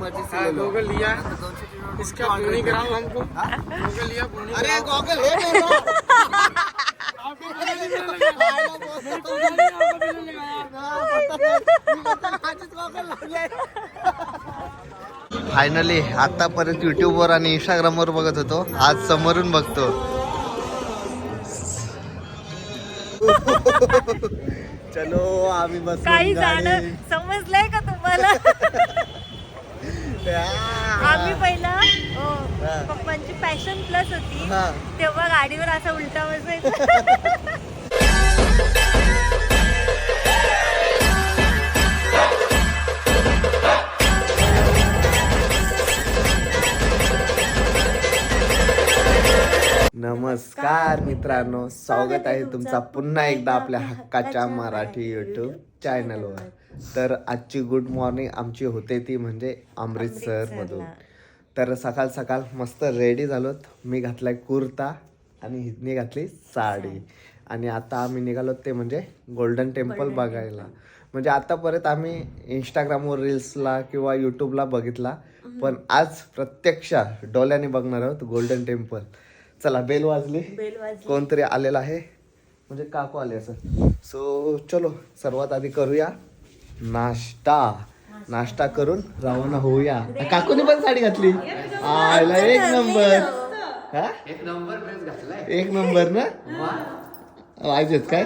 मर्जी से गूगल लिया। इसका कराओ हमको? गूगल लिया अरे गॉगल है फायनली आतापर्यंत युट्यूबवर आणि इंस्टाग्रामवर बघत होतो. आज समोरून बघतो. चलो आम्ही बस काही जाणं समजलंय का तुम्हाला? आम्ही पहिला. पप्पांची पॅशन प्लस होती. तेव्हा गाडीवर असा उलटा बसायचा नमस्कार मित्रांनो स्वागत आहे तुमचा पुन्हा एकदा आपल्या हक्काच्या मराठी युट्यूब चॅनलवर तर आजची गुड मॉर्निंग आमची होते ती म्हणजे अमृतसर मधून. तर सकाळ सकाळ मस्त रेडी झालोत. मी घातलाय कुर्ता आणि हिने घातली साडी. आणि आता आम्ही निघालो ते म्हणजे गोल्डन टेम्पल बघायला. म्हणजे आतापर्यंत आम्ही इंस्टाग्रामवर रील्सला किंवा यूट्यूबला बघितला. पण आज प्रत्यक्ष डोळ्याने बघणार आहोत गोल्डन टेम्पल चला बेल वाजली. बेल वाजली. कोणतरी आलेला आहे? म्हणजे काकू आले असं सो चलो सर्वात आधी करूया. नाश्ता. नाश्ता करून रवाना होऊया. काकूने पण साडी घातली. आयला एक नंबर. हा? एक नंबर ड्रेस घातलाय. एक नंबर ना? वाजत काय?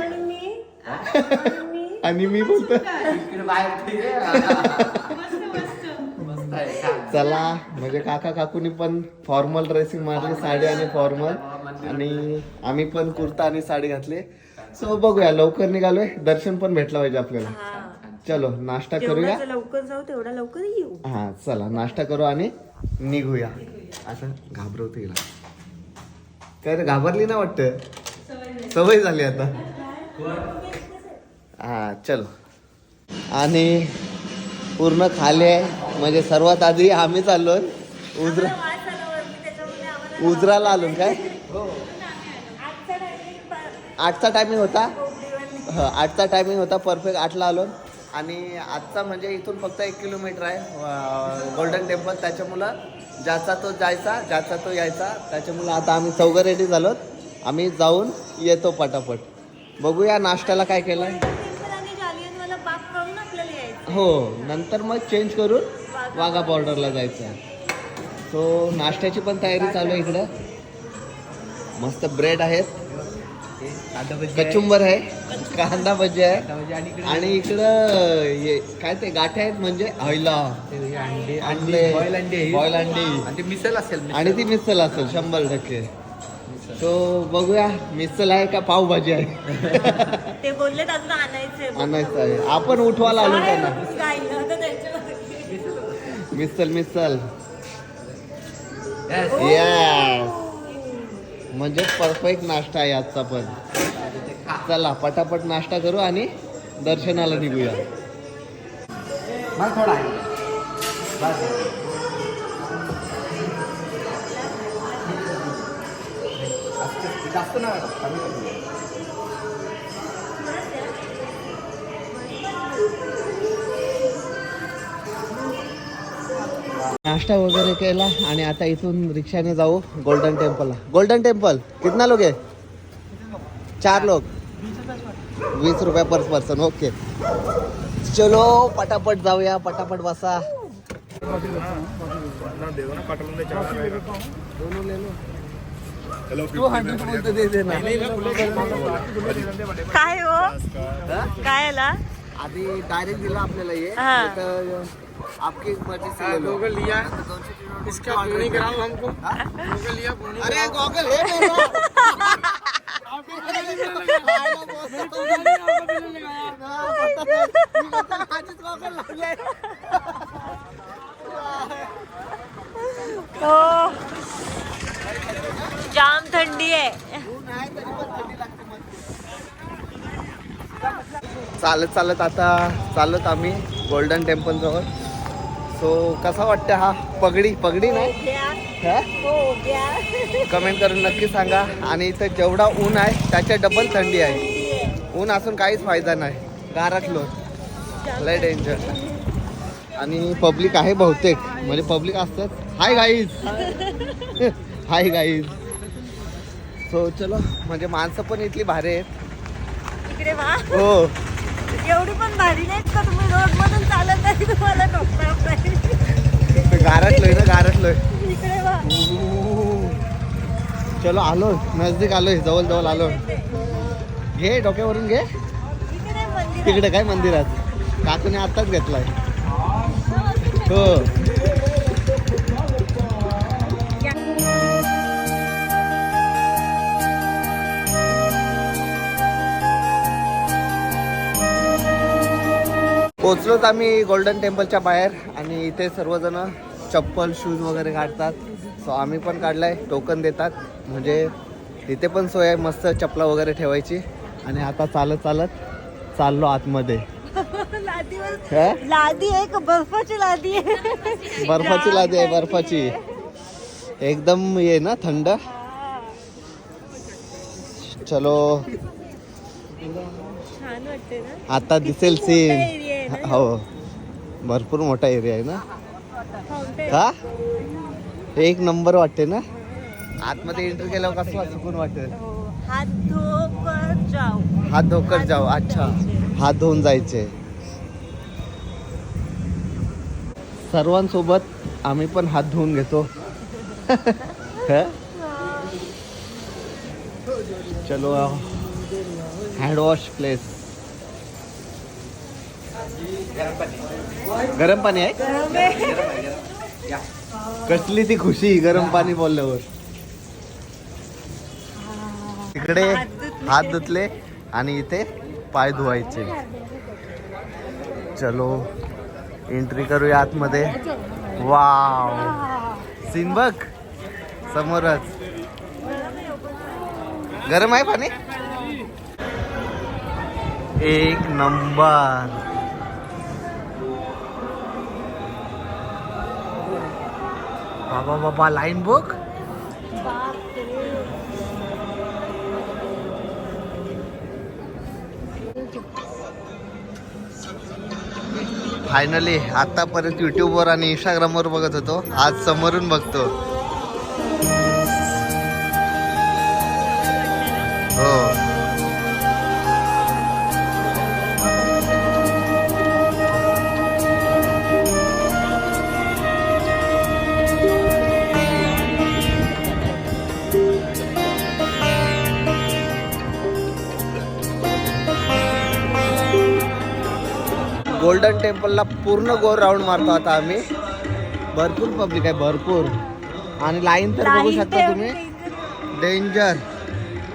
आणि मी? बोलतो. इकडे बाहेर मस्त आहे छान. चला म्हणजे काका काकूनी पण फॉर्मल ड्रेसिंग मारली साडी आणि फॉर्मल आणि आम्ही पण कुर्ता आणि साडी घातली. सो बघूया. लवकर निघालोय. दर्शन पण भेटलं पाहिजे आपल्याला. चलो नाश्ता करूया. लवकर जाऊ तेवढा लवकर येऊ. हा चला नाश्ता करू आणि निघूया. असं घाबरवते हिला. काय रे घाबरली ना वाटत? सवय झाली आता. हा चलो. आणि पूर्ण खाली आहे. म्हणजे सर्वात आधी आम्ही चाललोय. उजरा उजराला आलो काय? आठचा टायमिंग होता. हां आठचा टायमिंग होता. परफेक्ट आठला आलो. आणि आजचा म्हणजे इथून फक्त एक किलोमीटर आहे. गोल्डन टेम्पल त्याच्यामुळं ज्याचा तो जायचा ज्याचा तो यायचा त्याच्यामुळं आता आम्ही चौघं रेडी झालो आम्ही जाऊन येतो पटापट. बघूया नाश्त्याला काय केलं आहे हो नंतर मग चेंज करून वाघा बॉर्डरला जायचं आहे. सो नाश्त्याची पण तयारी चालू आहे इकडं. मस्त ब्रेड आहेत. कचुंबर आहे कांदा भजी आहे. आणि इकडं हे काय ते गाठे आहेत म्हणजे? हयला. अंडे अंडे. बॉईल अंडे बॉईल अंडी. आणि ते मिसल असेल मिसळ. आणि ती मिसल असेल शंभर टक्के. तो बघूया मिसल आहे का पावभाजी आहे? ते अजून आणायचे आणायचं आहे. आपण उठवायला आलो त्यांना. मिसल मिसल Yes. म्हणजे परफेक्ट नाश्ता आहे आजचा पण. चला पटापट नाश्ता करू आणि दर्शनाला निघूया. थोडा जास्त- ना नाश्ता वगैरे केला आणि आता इथून रिक्षाने जाऊ गोल्डन टेम्पलला गोल्डन टेम्पल कितना लोग आहे? चार लोग वीस रुपया पर पर्सन ओके चलो पटापट जाऊया पटापट बसा. काय हो? काय आधी डायरेक्ट दिला आपल्याला आपकी मर्ज़ी से ले लो। गूगल लिया। कौन सी चीज़ इसका पूनी कराओ हमको? गूगल लिया पूनी अरे गॉगल है जाम थंडी आहे चालत चालत आता चालत आम्ही गोल्डन टेंपल जवळ. सो कसा वाटतं हा? पगडी? पगडी नाही? घ्या. हा? हो कमेंट करून नक्की सांगा. आणि इथं जेवढा ऊन आहे त्याच्या डबल थंडी आहे. ऊन असून काहीच फायदा नाही. गारातलो. लय डेंजर आणि पब्लिक आहे बहुतेक. म्हणजे पब्लिक असतात. Hi guys hi guys so चलो. म्हणजे माणसं पण इथली भारी आहेत. हो. एवढी पण भारी नाहीत का तुम्ही? रोड मधून चालत आहे चलो आलो नजदीक आलोय जवळ जवळ आलो. घे डोक्यावरून घे. तिकडे काय मंदिरात काकूने आताच घेतलाय. हो. पोचलोच आम्ही गोल्डन टेम्पलच्या बाहेर आणि इथे सर्वजण चप्पल शूज वगैरे काढतात. सो आम्ही पण काढलाय. टोकन देतात. म्हणजे इथे पण सोय आहे. मस्त चपला वगैरे ठेवायची. आणि आता चालत चालत चाललो आतमध्ये. हा? लादी आहे का? बर्फाची लादी आहे. बर्फाची लादी आहे बर्फाची. एकदम ये ना थंड. चलो. छान वाटते ना? आता दिसेल आहे सीन? हो. भरपूर मोठा एरिया आहे ना? Fountain. एक नंबर वाटते ना? आतमध्ये एंट्री केल्यावर कसं सुकून वाटेल हो. हात धोकर जाऊ. हात धोकर जाऊ अच्छा. हात धुवून जायचे. सर्वांसोबत आम्ही पण हात धुवून घेतो. ह? चलो हँड वॉश प्लेस गरम पाणी आहे? गरम आहे. कसली ती खुशी गरम पाणी बोलल्यावर. तिकडे हात धुतले आणि इथे पाय धुवायचे. चलो एंट्री करूया आतमध्ये. वाव सीन बघ. समोरच. गरम आहे पाणी? एक नंबर. बाबा बाबा लाईन बुक फायनली आतापर्यंत युट्यूबवर आणि इंस्टाग्रामवर बघत होतो. आज समोरून बघतो. गोल्डन टेम्पलला पूर्ण गोल राऊंड मारतो आता आम्ही. भरपूर पब्लिक आहे भरपूर. आणि लाईन तर बघू शकता तुम्ही. डेंजर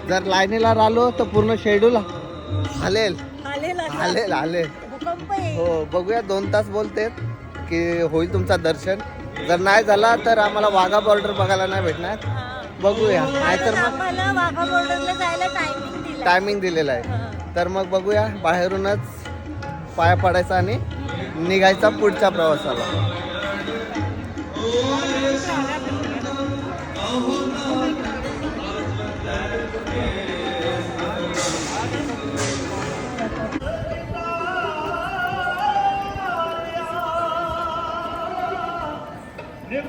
जर लाईनीला राहिलो तर पूर्ण शेड्यूल हलेल. हलेल हलेल. हो बघूया दोन तास बोलते की होईल तुमचा दर्शन. जर नाही झाला तर आम्हाला वाघा बॉर्डर बघायला नाही भेटणार. बघूया. नाहीतर मग टायमिंग दिलेला आहे. तर मग बघूया बाहेरूनच पाया पडायचा आणि निघायचा पुढच्या प्रवासाला.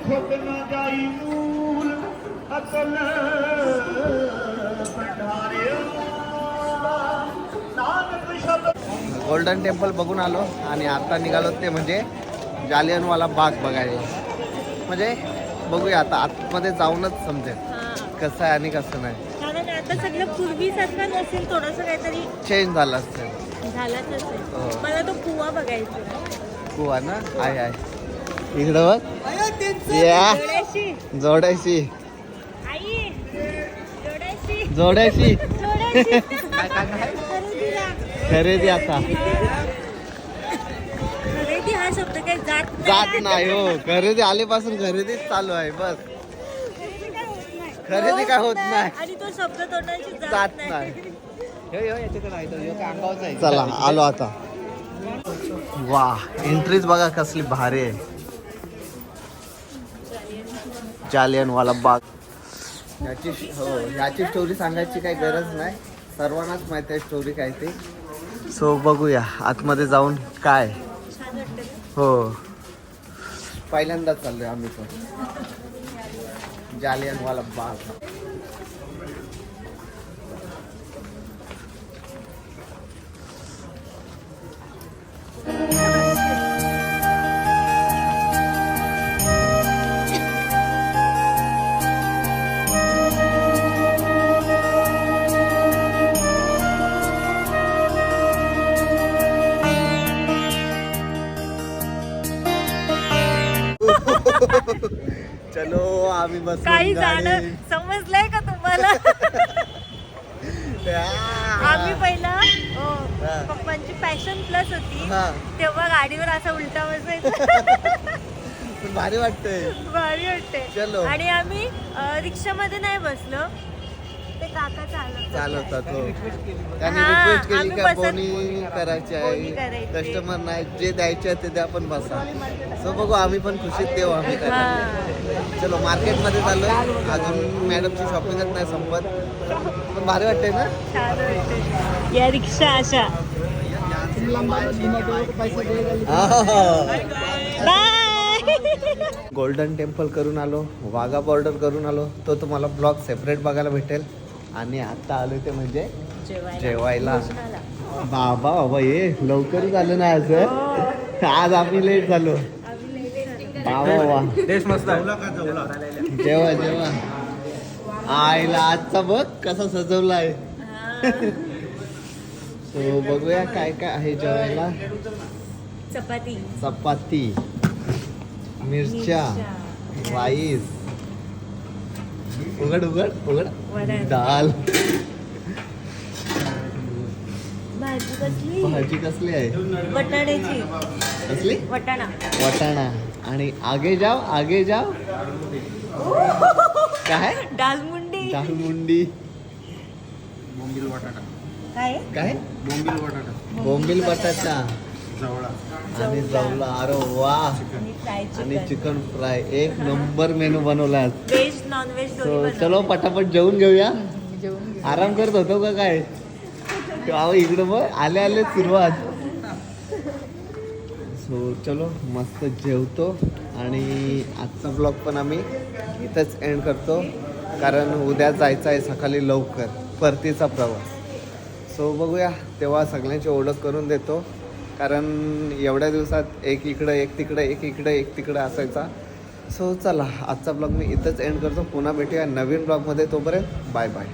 खुद न जाई मूल असल गोल्डन टेम्पल बघून आलो आणि आता निघालो ते म्हणजे जालियनवाला बाग बघायला. म्हणजे बघूया आता आतमध्ये जाऊनच समजेल हा. कसं आहे आणि कसं नाही. कारण आता सगळं पूर्वीसारखं नसेल थोडस काहीतरी चेंज झालं असेल. झालंच हो. असेल मला तो कुवा बघायचा कुवा ना? आहे आहे. इकडं बघ. या. जोड्याशी. जोडायची आई जोड्याशी. जोडायची जोड्याशी. खरेदी आता. खरेदी हा शब्द काही जात जात नाही. हो. खरेदी आल्यापासून खरेदीच चालू आहे बस. खरेदी काय होत नाही. खरेदी काय होत नाही. आणि तो शब्द तोंडाशी जात नाही. चला आलो आता. वा एंट्रीज बघा कसली भारी आहे. जालियनवाला बाग. याची हो याची स्टोरी सांगायची काही गरज नाही. सर्वांनाच माहिती आहे स्टोरी काय ती. सो बघूया आतमध्ये जाऊन काय. हो. पहिल्यांदाच चाललोय आम्ही पण. जालियनवाला बाग. चलो आम्ही बस काही झालं? समजलंय का तुम्हाला? आम्ही पहिला. पप्पांची पॅशन प्लस होती. तेव्हा गाडीवर असा उलटा बसायचा. भारी वाटतंय. भारी वाटते चलो. आणि आम्ही रिक्षामध्ये नाही बसलो. ते काका चालत चालवतात हो. त्यांनी हा, रिक्वेस्ट केली आम्ही का बसत- बोनी करायची आहे? करायची. कस्टमर नाही जे द्यायचे आहे ते द्या पण बसा. सो बघू आम्ही पण खुशीत देऊ आम्ही हा. करायला चलो मार्केटमध्ये चाललोय. अजून मॅडमची शॉपिंगच नाही संपत. पण भारी वाटतंय ना? छान वाटते या रिक्षा अशा. बाय गोल्डन टेम्पल करून आलो वाघा बॉर्डर करून आलो. तो तुम्हाला ब्लॉग सेपरेट बघायला भेटेल. आणि आता आलो ते म्हणजे जेवायला. बाबा बाबा ये लवकरच आलं ना असं आज आम्ही लेट झालो. बाबा वा देश मस्त आहे. जेवा जेवा. आईला आजचा बघ कसा सजवलाय. सो बघूया काय काय आहे जेवायला. चपाती. चपाती. मिरच्या. राईस. उघड उघड उघड. दाल. भाजी कसली? भाजी कसली आहे? वटाण्याची कसली? वटाणा. वाटाणा. आणि आगे जाव आगे जाव. काय? डालमुंडी दाल मुंडी बोंबील बटाटा. काय? काय? बोंबील बटाटा. बोंबील बटाटा. आणि जवला अरे वा. आणि चिकन फ्राय. एक नंबर मेनू बनवला व्हेज नॉन व्हेज चलो. पटापट जेवून घेऊया. आराम करत होतो का काय? अहो इकडं बघ आले आले सुरुवात. सो चलो मस्त जेवतो. आणि आजचा ब्लॉग पण आम्ही इथंच एंड करतो. कारण उद्या जायचं आहे सकाळी लवकर. परतीचा प्रवास. सो बघूया. तेव्हा सगळ्यांची ओळख करून देतो. कारण एवढ्या दिवसात एक इकडं एक तिकडं एक इकडं एक तिकडं असायचा. सो चला आजचा ब्लॉग मी इथंच एंड करतो. पुन्हा भेटूया नवीन ब्लॉगमध्ये तोपर्यंत बाय बाय